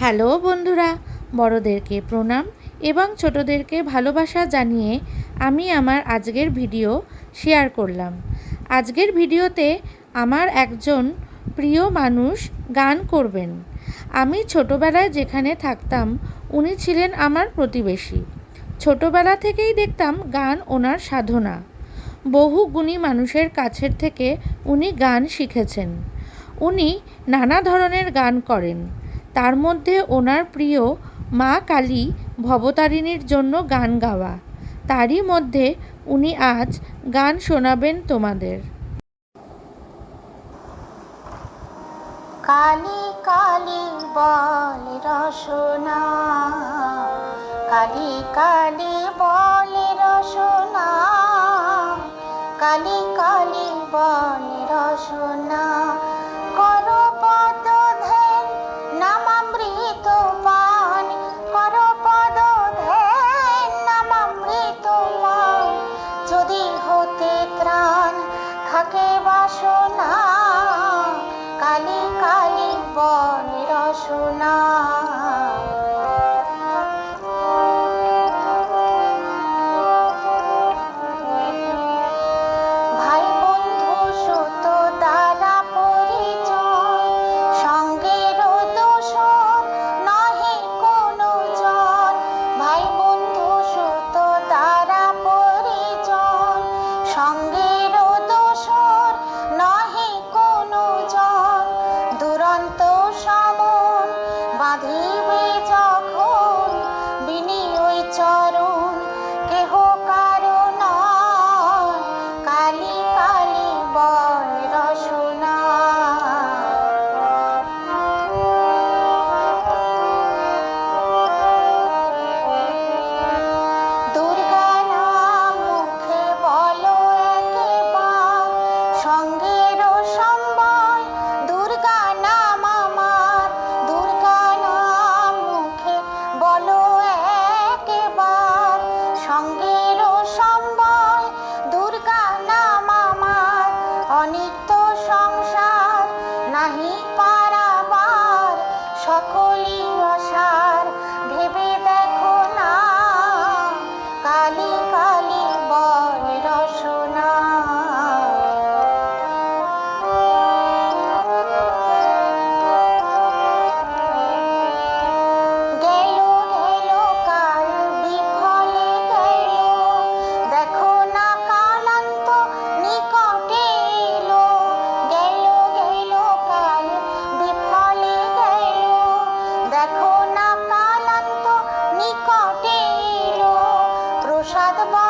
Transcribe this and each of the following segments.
Hello বন্ধুরা, বড়দেরকে প্রণাম এবং ছোটদেরকে ভালোবাসা জানিয়ে আমি আমার আজকের ভিডিও শেয়ার করলাম। আজকের ভিডিওতে আমার একজন প্রিয় মানুষ গান করবেন। আমি ছোটোবেলায় যেখানে থাকতাম, উনি ছিলেন আমার প্রতিবেশী। ছোটবেলা থেকেই দেখতাম গান ওনার সাধনা। বহু গুণী মানুষের কাছের থেকে উনি গান শিখেছেন। উনি নানা ধরনের গান করেন। তার মধ্যে ওনার প্রিয় মা কালী ভবতারিণীর জন্য গান গাওয়া। তারই মধ্যে উনি আজ গান শোনাবেন তোমাদের। কালী কালী বল রসনা। কালি কালি বল রসনা। কালি কালি বল রসনা। থাকে সঙ্গের সম্বল দুর্গা নাম আমার অনিত্য সংসার নাহি পারাবার সকলই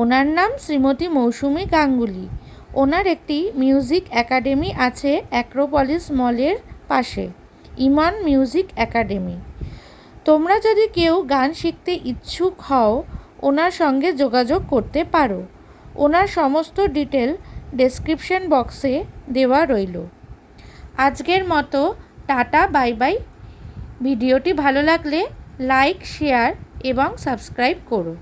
ওনার নাম শ্রীমতী মৌসুমী গাঙ্গুলি। ওনার একটি মিউজিক একাডেমি আছে অ্যাক্রোপলিস মলের পাশে, ইমান মিউজিক একাডেমি। তোমরা যদি কেউ গান শিখতে ইচ্ছুক হও, ওনার সঙ্গে যোগাযোগ করতে পারো। ওনার সমস্ত ডিটেল ডেসক্রিপশন বক্সে দেওয়া রইল। আজকের মতো টাটা, বাই বাই। ভিডিওটি ভালো লাগলে লাইক, শেয়ার এবং সাবস্ক্রাইব করো।